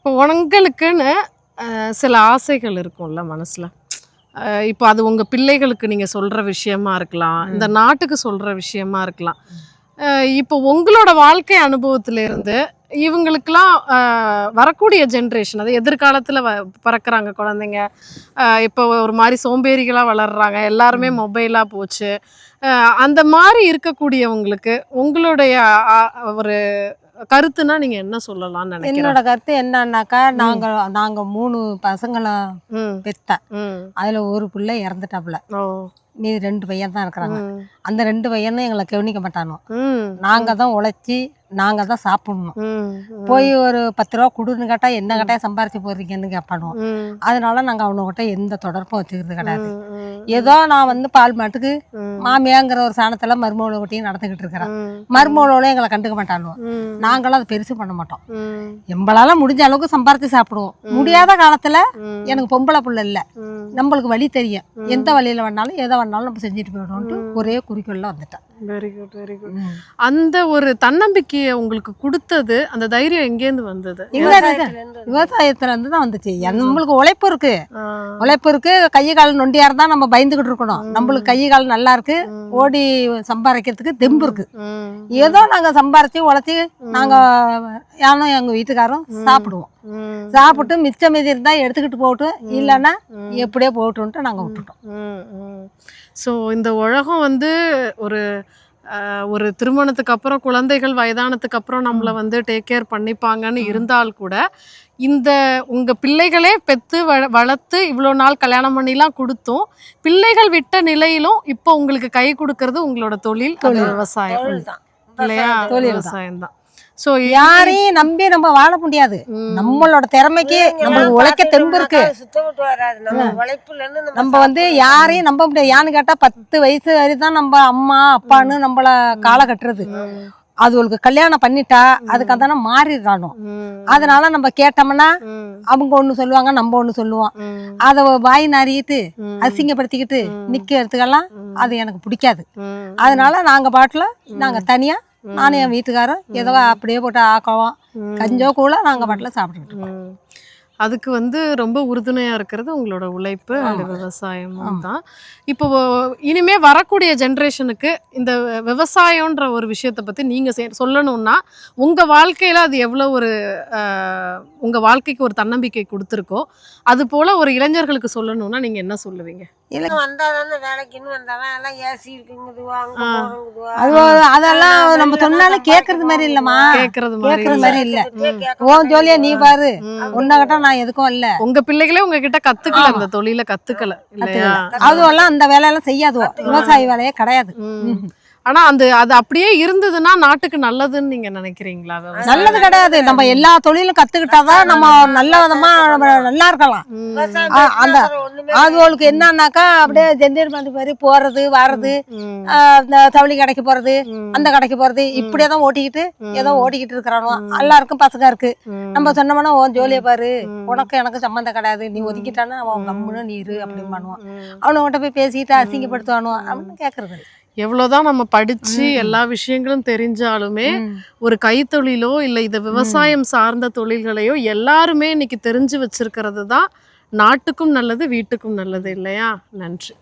இப்போ உங்களுக்குன்னு சில ஆசைகள் இருக்கும்ல மனசுல. இப்போ அது உங்க பிள்ளைகளுக்கு நீங்க சொல்ற விஷயமா இருக்கலாம். இந்த நாட்டுக்கு சொல்ற விஷயமா இருக்கலாம். இப்போ உங்களோட வாழ்க்கை அனுபவத்துல இருந்து இவங்களுக்கெல்லாம் வரக்கூடிய ஜென்ரேஷன் அது எதிர்காலத்தில் வ பிறக்கறாங்க குழந்தைங்க இப்போ ஒரு மாதிரி சோம்பேறிகளாக வளர்றாங்க எல்லாருமே மொபைலாக போச்சு. அந்த மாதிரி இருக்கக்கூடியவங்களுக்கு உங்களுடைய ஒரு கருத்துனா நீங்க என்ன சொல்லலாம்னு நினைக்கிறீங்க? என்னோட கருத்து என்னன்னாக்கா நாங்க நாங்க மூணு பசங்களை பெத்தேன் அதுல ஒரு பிள்ளை இறந்துட்டாப்புல. மீதி ரெண்டு பையன் தான் இருக்கிறாங்க. அந்த ரெண்டு பையனும் எங்களை கவனிக்க மாட்டானோ நாங்க தான் உழைச்சி நாங்க தான் சாப்பிடணும். போய் ஒரு பத்து ரூபா கொடுன்னு கேட்டா என்ன கேட்டா சம்பாரிச்சு போறீங்கன்னு கேட்பானுவோம் ம். அதனால நாங்க அவனுகிட்ட எந்த தொடர்பும் வச்சுக்கிறது கிடையாது. ஏதோ நான் வந்து பால் மாட்டுக்கு மாமியாங்கிற ஒரு சாணத்துல மருமகளை ஒட்டியும் நடந்துகிட்டு இருக்கிறேன் மருமகளோட எங்களை கண்டுக்க மாட்டானுவோம் ம். நாங்களும் அதை பெருசு பண்ண மாட்டோம். எம்பளால முடிஞ்ச அளவுக்கு சம்பாரிச்சு சாப்பிடுவோம். முடியாத காலத்துல எனக்கு பொம்பளை புள்ள இல்ல. நம்மளுக்கு வழி தெரியும். எந்த வழியில வேணாலும் எதை வேணாலும் நம்ம செஞ்சுட்டு போயிடுவோம்ட்டு ஒரே குறிக்கோள்ல வந்துட்டேன். வெரி குட் வெரி குட் அந்த ஒரு தன்னம்பிக்கையை உங்களுக்கு கொடுத்தது அந்த தைரியம் எங்கேருந்து வந்தது? விவசாயத்துல இருந்து தான் வந்துச்சு. நம்மளுக்கு உழைப்பு இருக்கு. உழைப்பு இருக்கு. கை கால் நொண்டியா இருந்தா நம்ம பயந்துகிட்டு இருக்கணும். நம்மளுக்கு கை கால் நல்லா இருக்கு. ஓடி சம்பாதிக்கிறதுக்கு தெம்பு இருக்கு. ஏதோ நாங்க சம்பாரிச்சு உழைச்சி நாங்க யானும் எங்க வீட்டுக்காரும் சாப்பிடுவோம். சாப்பிட்டு மிச்சம் மீதி இருந்தா எடுத்துக்கிட்டு போகட்டும் இல்லைன்னா எப்படியோ போகட்டும்ட்டு நாங்க விட்டுட்டோம். ஸோ இந்த உலகம் வந்து ஒரு ஒரு திருமணத்துக்கு அப்புறம் குழந்தைகள் வயதானதுக்கு அப்புறம் நம்மளை வந்து டேக் கேர் பண்ணிப்பாங்கன்னு இருந்தால் கூட இந்த உங்க பிள்ளைகளே பெத்து வள- வளர்த்து இவ்வளோ நாள் கல்யாணம் பண்ணிலாம் கொடுத்தும் பிள்ளைகள் விட்ட நிலையிலும் இப்போ உங்களுக்கு கை கொடுக்கறது உங்களோட தொழில் விவசாயம். இல்லையா. விவசாயம் தான். ஸோ யாரையும் நம்பி நம்ம வாழ முடியாது. நம்மளோட திறமைக்கு நம்மளுக்கு உழைக்க தெம்பு இருக்கு. நம்ம வந்து யாரையும் நம்ப முடியாது. ஏன்னு கேட்டா பத்து வயசு வரைதான் நம்ம அம்மா அப்பான்னு நம்மள காலை கட்டுறது. அதுகளுக்கு கல்யாணம் பண்ணிட்டா அதுக்கு அதான மாறிடுறானோ. அதனால நம்ம கேட்டோம்னா அவங்க ஒண்ணு சொல்லுவாங்க நம்ம ஒண்ணு சொல்லுவோம். அத வாய் நாறிட்டு அசிங்கப்படுத்திக்கிட்டு நிக்கிறதுக்கெல்லாம் அது எனக்கு பிடிக்காது. அதனால நாங்க பாட்டுல நாங்க தனியா நானும் என் வீட்டுக்காரரும் ஏதோ அப்படியே போட்டு ஆக்குவோம் கஞ்சோ கூட நாங்க பாட்டுல சாப்பிட்டுக்கிட்டு இருக்கோம். அதுக்கு வந்து ரொம்ப உறுதுணையா இருக்கிறது உங்களோட உழைப்பு and விவசாயமும் தான். இப்போ இனிமே வரக்கூடிய ஜென்ரேஷனுக்கு இந்த விவசாயம்ன்ற ஒரு விஷயத்தை பத்தி நீங்க செ- சொல்லணும்னா உங்க வாழ்க்கையில அது எவ்வளவு ஒரு உங்க வாழ்க்கைக்கு ஒரு தன்னம்பிக்கை கொடுத்துருக்கோ அது போல ஒரு இளைஞர்களுக்கு சொல்லணும்னா நீங்க என்ன சொல்லுவீங்க? அதெல்லாம் நம்ம சொன்னாலும் கேக்குறது மாதிரி இல்லம்மா கேக்குறது மாதிரி இல்ல. உன் ஜோலியா நீ பாரு உன்னகிட்ட நான் எதுக்கும் இல்ல உங்க பிள்ளைகளே உங்ககிட்ட கத்துக்கல இந்த தொழில கத்துக்கல அதுவெல்லாம் அந்த வேலையெல்லாம் செய்யாதுவோ விவசாய வேலையே கிடையாது. ஆனா அந்த அது அப்படியே இருந்ததுன்னா நாட்டுக்கு நல்லதுன்னு நீங்க நினைக்கிறீங்களா? நல்லது கிடையாது. நம்ம எல்லா தொழிலும் கத்துக்கிட்டாதான் நம்ம நல்ல விதமா நம்ம நல்லா இருக்கலாம். அந்த- அதுகளுக்கு என்னன்னாக்கா அப்படியே ஜெந்தீர் மாதிரி மாதிரி போறது வர்றது இந்த தவளி கடைக்கு போறது. அந்த கடைக்கு போறது இப்படியே தான் ஓட்டிக்கிட்டு ஏதோ ஓட்டிக்கிட்டு இருக்கிறானோ எல்லாருக்கும் பசங்க இருக்கு. நம்ம சொன்னோம்னா உன் ஜோலியை பாரு. உனக்கு எனக்கு சம்மந்தம் கிடையாது. நீ ஒதுக்கிட்டானா அவன் கம்முன்னு நீ இரு அப்படின்னு பண்ணுவான். அவனுகிட்ட போய் பேசிட்டு அசிங்கப்படுத்துவானோ அப்படின்னு கேக்குறது. எவ்வளவுதான் நம்ம படிச்சு எல்லா விஷயங்களும் தெரிஞ்சாலுமே ஒரு கைத்தொழிலோ இல்ல இந்த விவசாயம் சார்ந்த தொழில்களையோ எல்லாருமே இன்னைக்கு தெரிஞ்சு வச்சிருக்கிறது தான் நாட்டுக்கும் நல்லது வீட்டுக்கும் நல்லது இல்லையா? நன்றி.